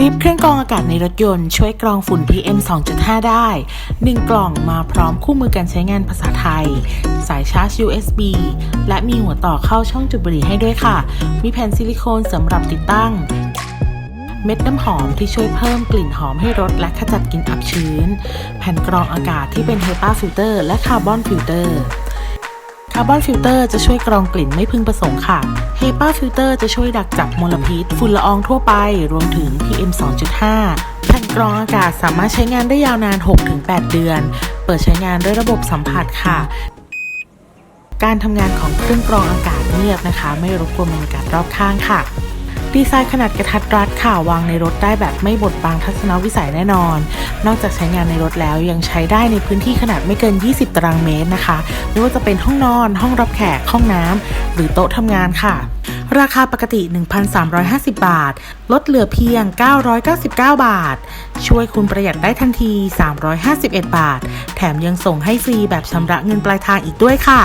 ริฟเครื่องกรองอากาศในรถยนต์ช่วยกรองฝุ่น PM 2.5 ได้ 1 กล่องมาพร้อมคู่มือการใช้งานภาษาไทย สายชาร์จ USB และมีหัวต่อเข้าช่องจุดบุหรี่ให้ด้วยค่ะ มีแผ่นซิลิโคนสำหรับติดตั้ง เม็ดน้ำหอมที่ช่วยเพิ่มกลิ่นหอมให้รถและขจัดกลิ่นอับชื้น แผ่นกรองอากาศที่เป็น HEPA filter และคาร์บอนฟิลเตอร์ คาร์บอนฟิลเตอร์จะช่วยกรองกลิ่นไม่พึงประสงค์ค่ะ HEPA ฟิลเตอร์จะช่วยดักจับมลพิษ ฝุ่นละอองทั่วไป รวมถึง PM 2.5 แผ่นกรองอากาศสามารถใช้งานได้ยาวนาน 6-8 เดือน เปิดใช้งานด้วยระบบสัมผัสค่ะ การทำงานของเครื่องกรองอากาศเงียบนะคะ ไม่รบกวนบรรยากาศรอบข้างค่ะ ดีไซน์ขนาดกระทัดรัดค่ะ วางในรถได้แบบไม่บดบังทัศนวิสัยแน่นอน นอกจากใช้งานในรถแล้วยังใช้ได้ในพื้นที่ขนาดไม่เกิน 20 ตารางเมตรนะคะ ไม่ว่าจะเป็นห้องนอน ห้องรับแขก ห้องน้ำ หรือโต๊ะทำงานค่ะราคาปกติ 1,350 บาท ลดเหลือเพียง 999 บาท ช่วยคุณประหยัดได้ทันที 351 บาท แถมยังส่งให้ฟรีแบบชำระเงินปลายทางอีกด้วยค่ะ